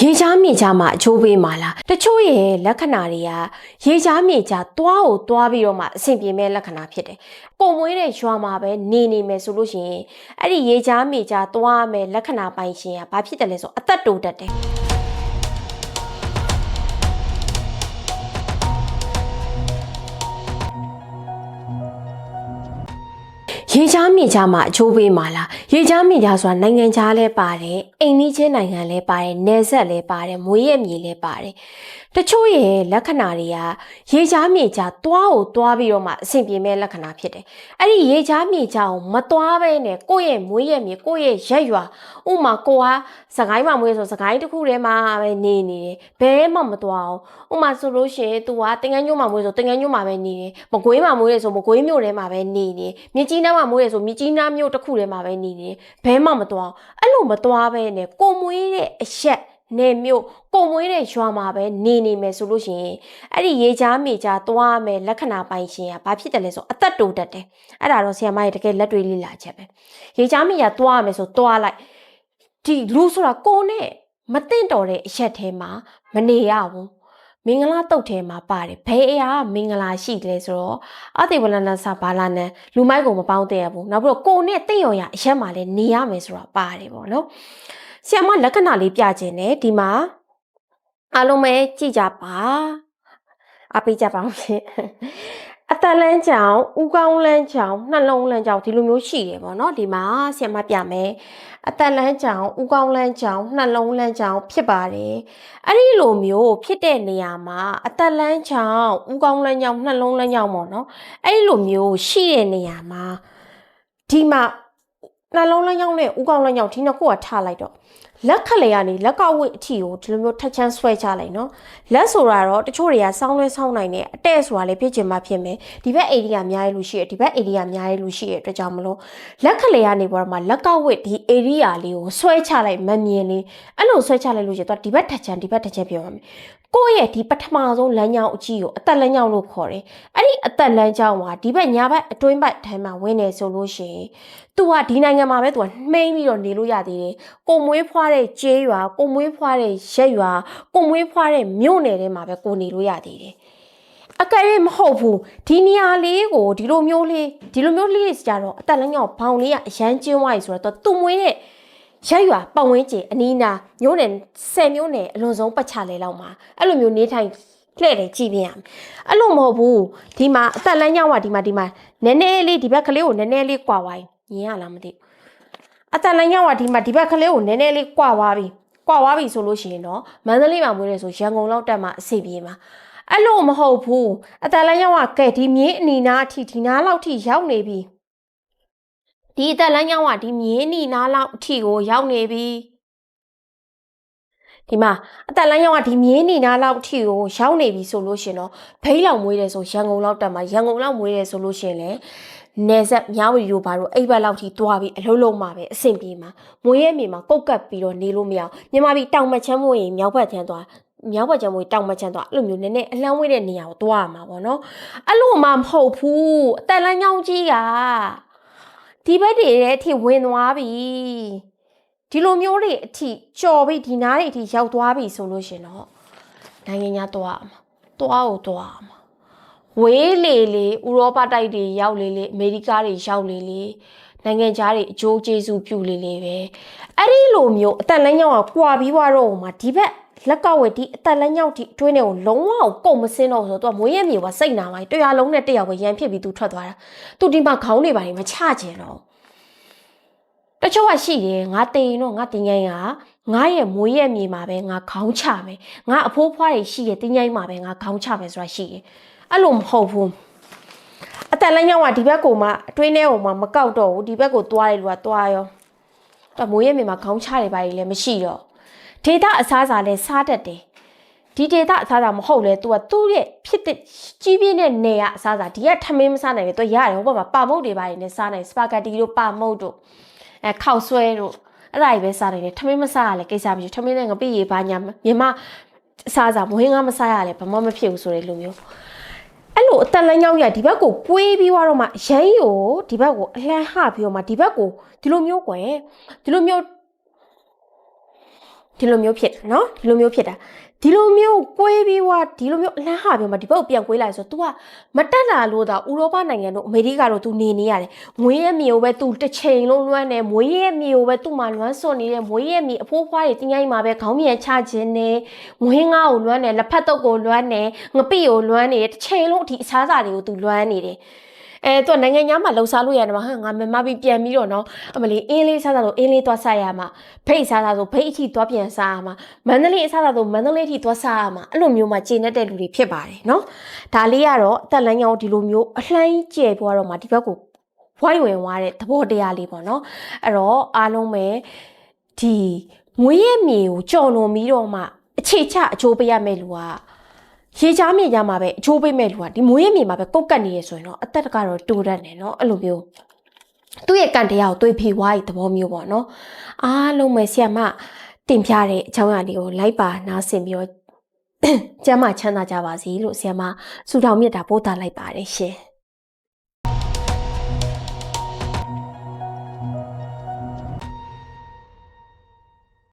ရေချားမြေချားမှာအချိုးပေးမှာလားတချို့ရဲ့လက္ခဏာတွေကရေချားမြေချားသွားကိုသွားပြီးတော့မှအဆင်ပြေမဲ့လက္ခဏာဖြစ်တယ်။ပုံမွေးတဲ့ရွာမှာပဲနေနေမယ်ဆိုလို့ရှိရင်အဲ့ဒီရေချားမြေချားသွားမယ်လက္ခဏာပိုင်ရှင်ကဘာဖြစ်တယ်လဲဆိုအသက်တိုးတတ်တယ်။ ရေချားမြေချားမှာအချိုးပေးမှာလားရေချားမြေချားဆိုတာနိုင်ငံခြားလဲပါတယ်အိမ်နီးချင်းနိုင်ငံလဲပါတယ်နယ်စပ်လဲပါတယ်မွေးရမြေလဲပါတယ်တချို့ရဲ့လက္ခဏာတွေကရေချားမြေချားသွားကိုသွားပြီးတော့မှအဆင်ပြေမဲ့လက္ခဏာဖြစ်တယ်အဲ့ဒီရေချားမြေချားကိုမသွားဘဲနဲ့ကိုယ့်ရဲ့မွေးရမြေကိုယ့်ရဲ့ရက်ရွာဥမာကိုကစကိုင်းမှာမွေးဆိုစကိုင်းတစ်ခုထဲမှာပဲနေနေတယ်ဘဲမှမသွားအောင်ဥမာဆိုလို့ရှိရင် तू ကတင်ငန်းညို့မှာမွေးဆိုတင်ငန်းညို့မှာပဲနေတယ်မကွေးမှာမွေးရဆိုမကွေးမြို့ထဲမှာပဲနေနေမြကြီးနားမှာမွေးရဆိုမြကြီးနားမြို့တစ်ခုထဲမှာပဲနေနေဘဲမှမသွားအောင်အဲ့လိုမသွားဘဲနဲ့ကိုမွေးတဲ့အရက်နေမြို့ကိုမွေးတဲ့ရွာမှာပဲနေနေမယ်ဆိုလို့ရှိရင်အဲ့ဒီရေချားမြေချားသွားမယ်လက္ခဏာပိုင်ရှင်ကဘာဖြစ်တယ်လဲဆိုအသက်တိုးတတ်တယ်အဲ့ဒါတော့ဆရာမရဲ့တကယ်လက်တွေ့လေ့လာချက်ပဲရေချားမြေချားသွားရမယ်ဆိုသွားလိုက်ဒီလူဆိုတာကိုနဲ့မတင်တော်တဲ့အရက်ထဲမှာမနေရဘူး မင်္ဂလာတုတ်ထဲမှာပါတယ်ဘယ်အရာကမင်္ဂလာရှိတယ်လဲဆိုတော့အတိဝလနဆဘာလာနန်လူမိုက်ကိုမပေါင်းတဲ့ရဘူးနောက်ပြီးတော့ကိုနဲ့တင့်ရော်ရအရက်မှာလည်းနေရမယ်ဆိုတာပါတယ်ပေါ့နော်ဆီယမလက္ခဏာလေးပြခြင်းနဲ့ဒီမှာအားလုံးပဲကြည့်ကြပါအပိကြပါဦးရှင်အ တန်လန်းချောင်းဥကောင်းလန်းချောင်းနှလုံးလန်းချောင်းဒီလိုမျိုးရှိတယ်ပေါ့နော်ဒီမှာဆီယမပြမယ်အတန်လန်းချောင်းဥကောင်းလန်းချောင်းနှလုံးလန်းချောင်းဖြစ်ပါတယ်အဲ့ဒီလိုမျိုးဖြစ်တဲ့နေရာမှာအတန်လန်းချောင်းဥကောင်းလန်းချောင်းနှလုံးလန်းချောင်းပေါ့နော်အဲ့ဒီလိုမျိုးရှိတဲ့နေရာမှာဒီမှာ နှလုံးလန်းချောင်းနဲ့ဥကောင်းလန်းချောင်းဒီနှစ်ခုကထားလိုက်တော့လက်ခလေကနေလက်ကဝိတ်အထီကိုဒီလိုမျိုးထက်ချမ်းဆွဲချလိုက်နော်လက်ဆိုတာတော့တချို့တွေကစောင်းလဲစောင်းနိုင်တယ်အတဲ့ဆိုတာလည်းဖြစ်ချင်မှဖြစ်မယ်ဒီဘက်အေရီယာများရဲ့လူရှိရဒီဘက်အေရီယာများရဲ့လူရှိရအတွက်ကြောင့်မလို့လက်ခလေကနေပေါ်မှာလက်ကဝိတ်ဒီအေရီယာလေးကိုဆွဲချလိုက်မမြင်လေးအဲ့လိုဆွဲချလိုက်လို့ရှိရင်တော့ဒီဘက်ထက်ချမ်းဒီဘက်ထက်ချမ်းပြောရမယ် ကိုယ့်ရဲ့ဒီပထမဆုံးလမ်းကြောင်းအကြီးကိုအသက်လမ်းကြောင်းလို့ခေါ်တယ်။အဲ့ဒီအသက်လမ်းကြောင်းမှာဒီဘက်ညာဘက်အတွင်းဘက်ထဲမှာဝင်နေဆိုလို့ရှိရင် तू ကဒီနိုင်ငံမှာပဲ तू ကနှိမ့်ပြီးတော့နေလို့ရသေးတယ်။ကိုမွေးဖွားတဲ့ကျေးရွာကိုမွေးဖွားတဲ့ရက်ရွာကိုမွေးဖွားတဲ့မြို့နယ်ထဲမှာပဲကိုနေလို့ရသေးတယ်။အကယ်၍မဟုတ်ဘူးဒီနေရာလေးကိုဒီလိုမျိုးလေးဒီလိုမျိုးလေးကြတော့အတက်လမ်းကြောင်ဘောင်လေးကအရန်ကျင်းသွားပြီဆိုတော့သူမွေးတဲ့ ရက်ရွာပတ်ဝန်းကျင်အနီးနားမြို့နယ်10မြို့နယ်အလွန်ဆုံးပတ်ချလဲလောက်မှာအဲ့လိုမျိုးနေထိုင်လှည့်တယ်ကြည့်ပြရမယ်အဲ့လိုမဟုတ်ဘူးဒီမှာအသက်လမ်းကြောင်းကဒီမှာဒီမှာနည်းနည်းလေးဒီဘက်ကလေးကိုနည်းနည်းလေးကွာဝိုင်းမြင်ရလားမသိဘူးအသက်လမ်းကြောင်းကဒီမှာဒီဘက်ကလေးကိုနည်းနည်းလေးကွာသွားပြီကွာသွားပြီဆိုလို့ရှိရင်တော့မန္တလေးမှာမွေးတယ်ဆိုရန်ကုန်လောက်တက်မှာအစီပြေမှာအဲ့လိုမဟုတ်ဘူးအသက်လမ်းကြောင်းကကဲဒီမြင်းအနီနာအထိဒီနားလောက်ထိရောက်နေပြီ ဒီအသက်လမ်းကြောင်းကဒီမြင်းအနီနားလောက်အထိကိုရောက်နေပြီဒီမှာအသက်လမ်းကြောင်းကဒီမြင်းနီနာလောက်အထိကိုရောက်နေပြီဆိုလို့ရှင်တော့ဘိန်းလောင်မွေးတယ်ဆိုရန်ကုန်လောက်တက်မှာရန်ကုန်လောက်မွေးတယ်ဆိုလို့ရှင်လေနေဆက်မြောက်ရီတို့ဘာလို့အိပ်ဘက်လောက်ထိတွားပြီးအလုံးလုံးမှာပဲအဆင်ပြေမှာမွေးရဲ့မြေမှာကုတ်ကပ်ပြီးတော့နေလို့မရအောင်မြန်မာပြည်တောင်မချမ်းမွေးရင်မြောက်ဘက်ချမ်းသွားမြောက်ဘက်ချမ်းမွေးတောင်မချမ်းသွားအဲ့လိုမျိုးနည်းနည်းအလန်းဝေးတဲ့နေရာကိုတွားရမှာပေါ့နော်အဲ့လိုမှမဟုတ်ဘူးအသက်လမ်းကြောင်းကြီးက ဒီဘက်တွေရဲ့အထိဝင်သွားပြီဒီလိုမျိုးတွေအထိကြော်ပြီးဒီနားတွေအထိရောက်သွားပြီဆိုလို့ရှင်တော့နိုင်ငံညာသွားအောင်သွားကိုသွားအောင်ဝေးလေလေဥရောပတိုက်တွေရောက်လေလေအမေရိကတွေရောက်လေလေနိုင်ငံခြားတွေအကျိုးကျေးဇူးပြုလေလေပဲအဲ့ဒီလိုမျိုးအသက်လန်းကြောင်းကကွာပြီးသွားတော့မှဒီဘက် လက်ကဝဲဒီအသက်လန်းကြောင်းဒီအတွင်းထဲကိုလုံးဝကုန်မစင်းတော့ဆိုတော့သူကမွေးရမြေကစိတ်နာပါတရားလုံးနဲ့တရားပဲရန်ဖြစ်ပြီးသူထွက်သွားတာသူဒီမှာခေါင်းတွေပါနေမချချင်တော့တချို့ကရှိတယ်ငါတေရင်တော့ငါတင်ငိုင်းကငါရဲ့မွေးရဲ့မြေမှာပဲငါခေါင်းချမယ်ငါအဖိုးဖွားတွေရှိရဲ့တင်ငိုင်းမှာပဲငါခေါင်းချမယ်ဆိုတာရှိတယ်အဲ့လိုမဟုတ်ဘူးအတန်လန်းကြောင်းကဒီဘက်ကိုမှအတွင်းထဲကိုမှမကောက်တော့ဘူးဒီဘက်ကိုသွားတယ်လူကသွားရောတော့မွေးရဲ့မြေမှာခေါင်းချတယ်ပါလေမရှိတော့ ဒေတာအစားအစာလည်းစားတတ်တယ်ဒီဒေတာအစားအစာမဟုတ်လေ तू ကသူ့ရဲ့ဖြစ်တဲ့ကြီးပြင်းတဲ့နေရအစားအစာဒီကထမင်းမစားနိုင်လေ तू ရတယ်ဟိုဘက်မှာပါမုတ်တွေပါနေနဲ့စားနိုင်စပါဂက်တီတို့ပါမုတ်တို့အဲခောက်ဆွဲတို့အဲ့ဒါကြီးပဲစားနေတယ်ထမင်းမစားရလဲကိစ္စမရှိထမင်းနဲ့ငပိရေဘာညာမြန်မာအစားအစာမွေးငါမစားရလဲဘာမှမဖြစ်ဘူးဆိုတဲ့လူမျိုးအဲ့လိုအသက်လန်းရောက်ရဒီဘက်ကိုပွေးပြီးတော့မှရမ်းကိုဒီဘက်ကိုအလှမ်းဟပြီးတော့မှဒီဘက်ကိုဒီလိုမျိုးကွယ်ဒီလိုမျိုး ဒီလိုမျိုးဖြစ်တယ်နော်ဒီလိုမျိုးဖြစ်တာဒီလိုမျိုးကွေးပြီးွားဒီလိုမျိုးအလန်းဟာပြောမှာဒီဘက်ကိုပြန်ကွေးလိုက်ဆိုတော့ तू ကမတက်လာလို့သာဥရောပနိုင်ငံတို့အမေရိကတော့ तू နေနေရတယ်မွေးရဲ့မြေကိုပဲ तू တစ်ချိန်လုံးလွှမ်းနေမွေးရဲ့မြေကိုပဲ तू မှလွှမ်းစွန်နေတဲ့မွေးရဲ့မြေအဖိုးဖွားတွေတင်းကြိုင်းမှာပဲခေါင်းမြန်ချခြင်းနေမွေးငါ့ကိုလွှမ်းနေလက်ဖက်တုပ်ကိုလွှမ်းနေငပိကိုလွှမ်းနေတစ်ချိန်လုံးအထိအစားအစာတွေကို तू လွှမ်းနေတယ် အဲသူကနိုင်ငံသားမှာလှုပ်ရှားလို့ရတယ်မှာဟာငါမမပြီးပြန်ပြီးတော့နော်အမလီအင်းလေးစားစားလို့အင်းလေးသွားစားရမှာဖိတ်စားစားဆိုဖိတ်အထိသွားပြန်စားရမှာမန္တလေးအစားစားဆိုမန္တလေးအထိသွားစားရမှာအဲ့လိုမျိုးမှကျင့်တတ်တဲ့လူတွေဖြစ်ပါတယ်နော်ဒါလေးကတော့အသက်လမ်းကြောင်းဒီလိုမျိုးအလှမ်းကြီးကျယ်ပွားတော့မှဒီဘက်ကိုဝိုင်းဝင်သွားတဲ့သဘောတရားလေးပေါ့နော်အဲ့တော့အားလုံးပဲဒီငွေရဲ့မြေကိုကြော်လွန်ပြီးတော့မှအခြေချအချိုးပေးရမယ့်လူက ရေချားမြေရမှာပဲအချိုးပိတ်မဲ့လူကဒီမိုးရေမြေမှာပဲကုတ်ကတ်နေရဆိုရင်တော့အသက်တကတော့တိုးတတ်နေနော်အဲ့လိုမျိုးသူ့ရဲ့ကန်တရားကိုတွေးဖေဝါးရဲ့သဘောမျိုးပေါ့နော်အားလုံးပဲဆရာမတင်ပြတဲ့အကြောင်းအရာတွေကိုလိုက်ပါနားဆင်ပြီးတော့ကျမ်းမာချမ်းသာကြပါစေလို့ဆရာမဆုတောင်းမြတ်တာပို့တာလိုက်ပါတယ်ရှင်